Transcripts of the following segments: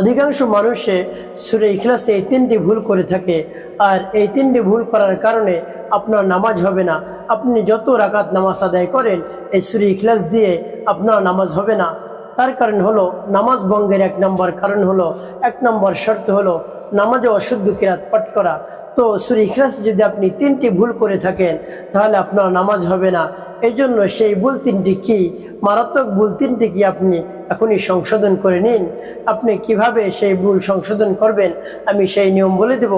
অধিকাংশ মানুষে সুরে ইখলাসে এই তিনটি ভুল করে থাকে। আর এই তিনটি ভুল করার কারণে আপনার নামাজ হবে না। আপনি যত রাকাত নামাজ আদায় করেন, এই সুরে ইখলাস দিয়ে আপনার নামাজ হবে না। তার কারণ হলো, নামাজ বঙ্গের এক নম্বর কারণ হলো, এক নম্বর শর্ত হলো নামাজে অশুদ্ধ কিরাত পাঠ করা। তো সুরি ইখলাস যদি আপনি তিনটি ভুল করে থাকেন, তাহলে আপনার নামাজ হবে না। এই জন্য সেই ভুল তিনটি কি? মারাত্মক ভুল তিনটি কি আপনি এখনই সংশোধন করে নিন। আপনি কীভাবে সেই ভুল সংশোধন করবেন, আমি সেই নিয়ম বলে দেব।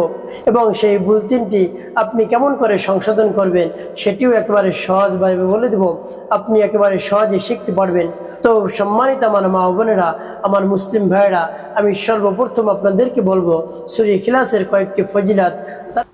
এবং সেই ভুল তিনটি আপনি কেমন করে সংশোধন করবেন, সেটিও একেবারে সহজভাবে বলে দেব। আপনি একেবারে সহজে শিখতে পারবেন। তো সম্মানিত আমার মা বোনেরা, আমার মুসলিম ভাইয়েরা, আমি সর্বপ্রথম আপনাদেরকে বলব সুরি ইখলাসের কয়েকটি ফজিলাত।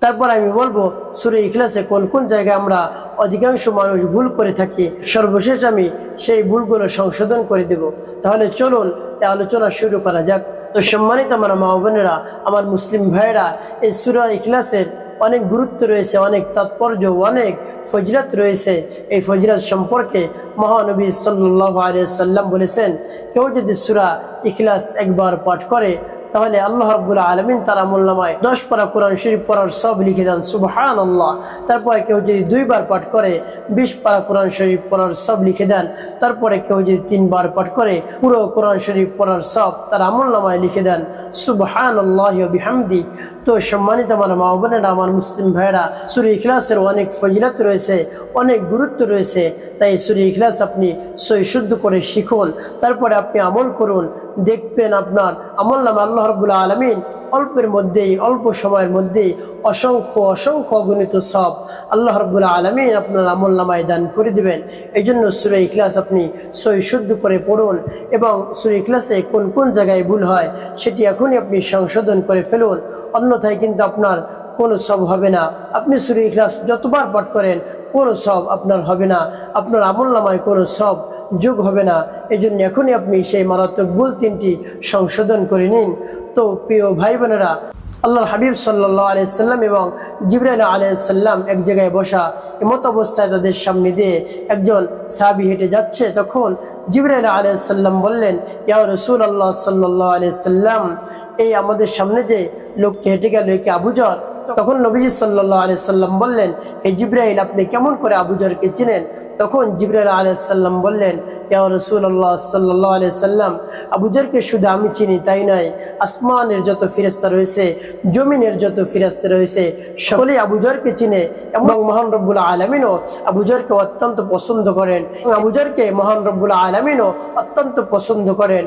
তারপর আমি বলব, সুরে ইখলাসে কোন কোন জায়গায় আমরা অধিকাংশ মানুষ ভুল করে থাকি, সর্বশেষ আমি সেই ভুলগুলো সংশোধন করে দেব। তাহলে চলুন আলোচনা শুরু করা যাক। তো সম্মানিত আমার মা বোনেরা, আমার মুসলিম ভাইয়েরা, এই সুরা ইখলাসের অনেক গুরুত্ব রয়েছে, অনেক তাৎপর্য, অনেক ফজিলত রয়েছে। এই ফজিলত সম্পর্কে মহানবী সাল্লাহ আলিয়া সাল্লাম বলেছেন, কেউ যদি সুরা ইখলাস একবার পাঠ করে তাহলে আল্লাহ রব্বুল আলমিন তার আমল্লামায় দশ পারা কোরআন শরীফ পড়ার সব লিখে দেন সুবহান আল্লাহ তারপরে কেউ যদি দুইবার পাঠ করে, বিশ পারা কোরআন শরীফ পড়ার সব লিখে দেন, তারপরে কেউ যদি তিনবার পাঠ করে, পুরো কোরআন শরীফ পড়ার সব তার আমল্লামায় লিখে দেন সুবহান আল্লাহ বিহামদি। তো সম্মানিত আমার মা বোনেরা, আমার মুসলিম ভাইয়েরা, সুরি ইখলাসের অনেক ফজিলত রয়েছে, অনেক গুরুত্ব রয়েছে, তাই সুরি ইখলাস আপনি সই শুদ্ধ করে শিখুন। তারপরে আপনি আমল করুন, দেখবেন আপনার আমল নামে আল্লাহ রবুল্লা আলমিন অল্পের মধ্যেই, অল্প সময়ের মধ্যেই অসংখ্য অসংখ্য অগণিত সব আল্লাহ রবুল্লা আলমিন আপনার আমল নামায় দান করে দেবেন। এই জন্য সুরে ইখলাস আপনি সই শুদ্ধ করে পড়ুন এবং সুরে ইখলাসে কোন কোন জায়গায় ভুল হয় সেটি এখনই আপনি সংশোধন করে ফেলুন। অন্যথায় কিন্তু আপনার কোনো সব হবে না। আপনি সুরে ইখলাস যতবার পাঠ করেন, কোনো সব আপনার হবে না। আপনার আমল নামায় কোনো সব যোগ হবে না। এই জন্য এখনই আপনি সেই মারাত্মক ভুল তিনটি সংশোধন করে নিন। তো প্রিয় ভাই বোনেরা আল্লাহর হাবিব সাল্লাহ আলাইসাল্লাম এবং জিবরাইল আলাইসাল্লাম এক জায়গায় বসা এমত অবস্থায় তাদের সামনে দিয়ে একজন সাহাবি হেঁটে যাচ্ছে। তখন জিবরাইল আলাইসাল্লাম বললেন, ইয়া রসুল আল্লাহ সাল্লাহ আলাইসাল্লাম এই আমাদের সামনে যে লোকটি হেঁটে গেল একে আবুজর তখন নবীজি সাল্লাহ আলাইসাল্লাম বললেন এই জিব্রাইল, আপনি কেমন করে আবুজরকে চিনেন? তখন জিব্রাইল আলাইসাল্লাম বললেন, ইয়া রসুল আল্লাহ সাল্লাহ আলাইসাল্লাম আবুজরকে শুধু আমি চিনি, তাই নয়। আসমানের যত ফিরেস্তা রয়েছে, জমিনের যত ফিরেস্তা রয়েছে, সকলেই আবুজরকে চিনে এবং মহান রব্বুল আলমিনও আবুজরকে অত্যন্ত পছন্দ করেন আবুজরকে মহান রব্বুল আলমিনও অত্যন্ত পছন্দ করেন।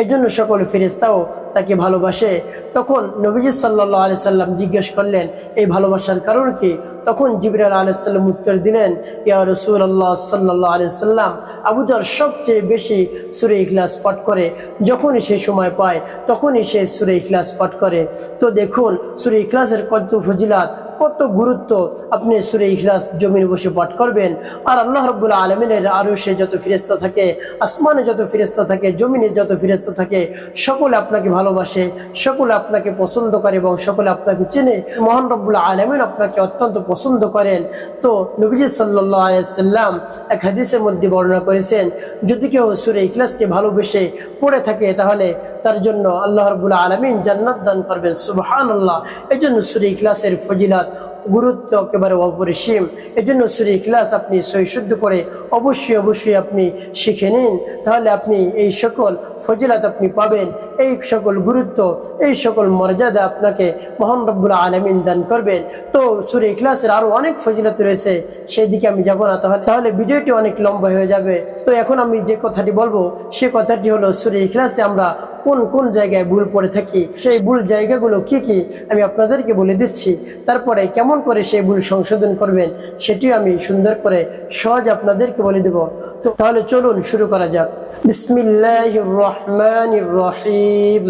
এই জন্য সকল ফিরিস্তাও তাকে ভালোবাসে। তখন নবীজি সাল্লাহ আলি সাল্লাম জিজ্ঞেস করলেন, এই ভালোবাসার কারণ কি? তখন জিবরাল আলাইসাল্লাম উত্তর দিলেন, ইয়া রসুল আল্লাহ সাল্লাহ আলি সাল্লাম আবুজার সবচেয়ে বেশি সুরে ইখলাস পাঠ করে। যখনই সে সময় পায়, তখনই সে সুরে ইখলাস পাঠ করে। তো দেখুন, সুরে ইখলাসের কত ফজিলাত কত গুরুত্ব আপনি সুরে ইখলাস জমিন বসে পাঠ করবেন। আর আল্লাহ রব্বুল্লাহ আলমিনের আরও সে যত ফিরেস্তা থাকে, আসমানে যত ফিরেস্তা থাকে, জমিনে যত ফিরেস্তা থাকে, সকলে আপনাকে ভালোবাসে, সকলে আপনাকে পছন্দ করে এবং সকলে আপনাকে চেনে। মহান রব্বুল্লাহ আলমিন আপনাকে অত্যন্ত পছন্দ করেন। তো নবীজি সাল্লাহ আলাইসাল্লাম এক হাদিসের মধ্যে বর্ণনা করেছেন, যদি কেউ সুরে ইখলাসকে ভালোবেসে পড়ে থাকে, তাহলে তার জন্য আল্লাহ রবুল্লাহ আলমিন জান্নাত দান করবেন। সুবহান আল্লাহ এই জন্য সুরি ইখলাসের ফজিলাত গুরুত্ব একেবারে অপরিসীম। এই জন্য সুরে ইখলাস আপনি সৈশুদ্ধ করে অবশ্যই অবশ্যই আপনি শিখে নিন। তাহলে আপনি এই সকল ফজিলাত আপনি পাবেন। এই সকল গুরুত্ব, এই সকল মর্যাদা আপনাকে মোহান রব্বুল্লাহ আলমিন দান করবেন। তো সুরে ইখলাসের আরও অনেক ফজিলত রয়েছে সেই দিকে আমি যাব না। তাহলে তাহলে ভিডিওটি অনেক লম্বা হয়ে যাবে। তো এখন আমি যে কথাটি বলব, সে কথাটি হলো সুরে ইখলাসে আমরা কোন কোন জায়গায় ভুল পড়ে থাকি, সেই ভুল জায়গাগুলো কি কি আমি আপনাদেরকে বলে দিচ্ছি। তারপরে কেমন করে সেই ভুল সংশোধন করবেন সেটিও আমি সুন্দর করে সহজ আপনাদেরকে বলে দেব। তো তাহলে চলুন শুরু করা যাক। বিসমিল্লাহ রহমান রহিম।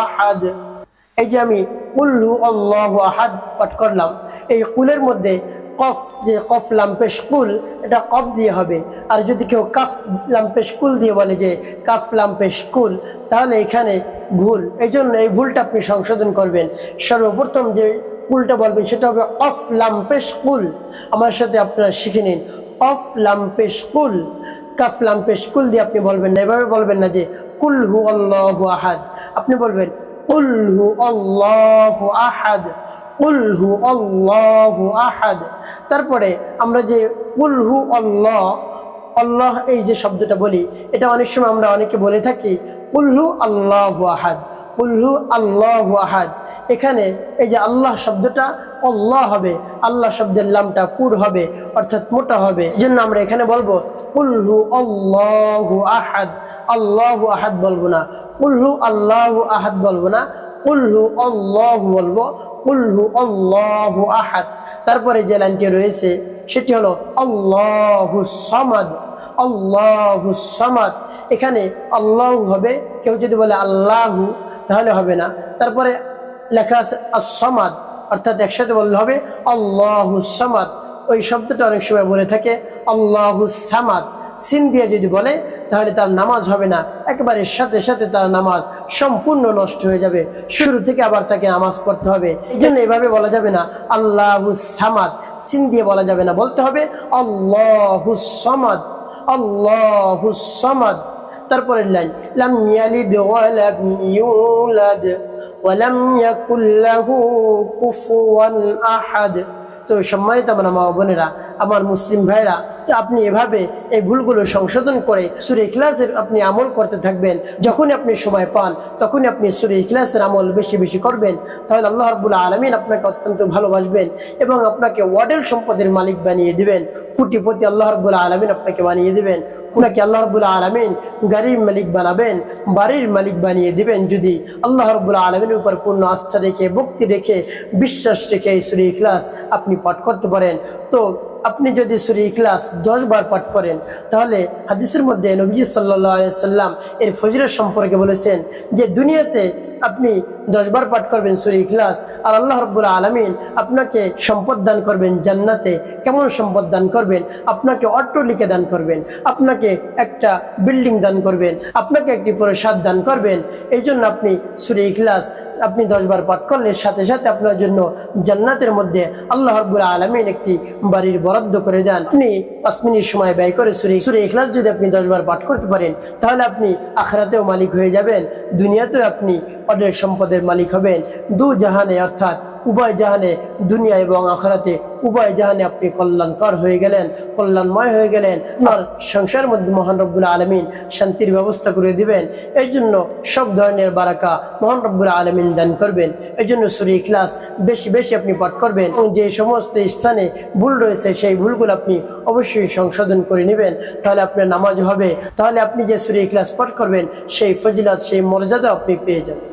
আহাদ। এই যে আমি উল্লু আল্লাহ আহাদ পাঠ করলাম, এই কুলের মধ্যে কফ যে কফ লাম্পেশ কুল, এটা কফ দিয়ে হবে। আর যদি কেউ কাফ লাম্পেশ কুল দিয়ে বলে যে কাফ লাম্পেশ কুল, তাহলে এখানে ভুল, এই জন্য এই ভুলটা আপনি সংশোধন করবেন। সর্বপ্রথম যে কুলটা বলবেন, সেটা হবে অফ লাম্পেশ কুল। আমার সাথে আপনারা শিখে নিন। অফ লাম্পেশ কুল, কাফ পেশ কুল দিয়ে আপনি বলবেন না। এভাবে বলবেন না যে কুল হু আল্লাহু আহাদ। আপনি বলবেন, কুল হু আল্লাহু আহাদ, কুল হু আল্লাহু আহাদ। তারপরে আমরা যে কুল হু আল্লাহ আল্লাহ এই যে শব্দটা বলি, এটা অনেক সময় আমরা অনেকে বলে থাকি উল্লু আল্লাহ আহাদ উল্লু আল্লাহ আহাদ। এখানে এই যে আল্লাহ শব্দটা আল্লাহ হবে, আল্লাহ শব্দের লামটা পুর হবে, অর্থাৎ মোটা হবে। জন্য আমরা এখানে বলব উল্লু আল্লাহ আহাদ। আল্লাহ আহাদ বলব না উল্লু আল্লাহ আহাদ বলব না উল্লু আল্লাহ বলব উল্লু আল্লাহ আহাদ। তারপরে যে লাইনটি রয়েছে, সেটি হলো, আল্লাহু সামাদ। সামাদ। এখানে আল্লাহ হবে, কেউ যদি বলে আল্লাহু, তাহলে হবে না। তারপরে লেখা আছে আসামাদ অর্থাৎ একসাথে বললে হবে সামাদ। ওই শব্দটা অনেক সময় বলে থাকে আল্লাহু সামাদ। সিন দিয়ে যদি বলে, তাহলে তার নামাজ হবে না। একেবারে সাথে সাথে তার নামাজ সম্পূর্ণ নষ্ট হয়ে যাবে। শুরু থেকে আবার তাকে নামাজ পড়তে হবে। এই জন্য এভাবে বলা যাবে না, আল্লাহু সামাদ। সিন দিয়ে বলা যাবে না। বলতে হবে আল্লাহু সামাদ। আল্লাহু তারপরের লাইন ওয়া লাম ইউলাদ ওয়া লাম ইয়াকুল লাহু কুফুয়ান আহাদ তো সম্মানিত আমার মা বোনেরা, আমার মুসলিম ভাইরা তো আপনি এভাবে এই ভুলগুলো সংশোধন করে সুরে ইখলাসের আপনি আমল করতে থাকবেন, যখনই আপনি সময় পান, তখনই আপনি সুরে ইখলাসের আমল বেশি বেশি করবেন, তাহলে আল্লাহ রবুল্লা আলমিন আপনাকে অত্যন্ত ভালোবাসবেন এবং আপনাকে ওয়াডেল সম্পদের মালিক বানিয়ে দিবেন, কোটিপতি আল্লাহ রবুল্লা আলমিন আপনাকে বানিয়ে দিবেন। ওনাকে আল্লাহ রবুল্লা আলমিন গাড়ির মালিক বানাবেন বাড়ির মালিক বানিয়ে দিবেন যদি আল্লাহ রবুল্লা আলমের উপর পূর্ণ আস্থা রেখে, ভক্তি রেখে, বিশ্বাস রেখে এই সুরে ইখলাস আপনি পাঠ করতে পারেন। তো আপনি যদি সুরি ইখলাস দশ বার পাঠ করেন, তাহলে হাদিসের মধ্যে নবীজি সাল্লাম এর ফজরের সম্পর্কে বলেছেন যে দুনিয়াতে আপনি দশ বার পাঠ করবেন সুরি ইখলাস আর আল্লাহ রব্বুল্লা আলমিন আপনাকে সম্পদ দান করবেন জান্নাতে। কেমন সম্পদ দান করবেন? আপনাকে অট্টলিকে দান করবেন, আপনাকে একটা বিল্ডিং দান করবেন, আপনাকে একটি প্রসাদ দান করবেন। এই জন্য আপনি সুরি ইখলাস আপনি দশবার পাঠ করলে সাথে সাথে আপনার জন্য জান্নাতের মধ্যে আল্লাহ রব্বুল আলমিন একটি বাড়ির বরাদ্দ করে দেন। আপনি পাঁচ মিনিট সময় ব্যয় করে সুরে সুরে ইখলাস যদি আপনি দশবার পাঠ করতে পারেন, তাহলে আপনি আখরাতেও মালিক হয়ে যাবেন, দুনিয়াতেও আপনি অনেক সম্পদের মালিক হবেন। দু জাহানে অর্থাৎ উভয় জাহানে দুনিয়া এবং আখরাতে উভয় জাহানে আপনি কল্যাণকর হয়ে গেলেন, কল্যাণময় হয়ে গেলেন। আপনার সংসারের মধ্যে মহান রব্বুল আলমিন শান্তির ব্যবস্থা করে দিবেন। এই জন্য সব ধরনের বারাকা মহান রব্বুল আলমিন দান করবেন। এই জন্য সুরি ইখলাস বেশি বেশি আপনি পাঠ করবেন এবং যে সমস্ত স্থানে ভুল রয়েছে সেই ভুলগুলো আপনি অবশ্যই সংশোধন করে নেবেন। তাহলে আপনার নামাজ হবে। তাহলে আপনি যে সুরি ইখলাস পাঠ করবেন, সেই ফজিলাত, সেই মর্যাদা আপনি পেয়ে যাবেন।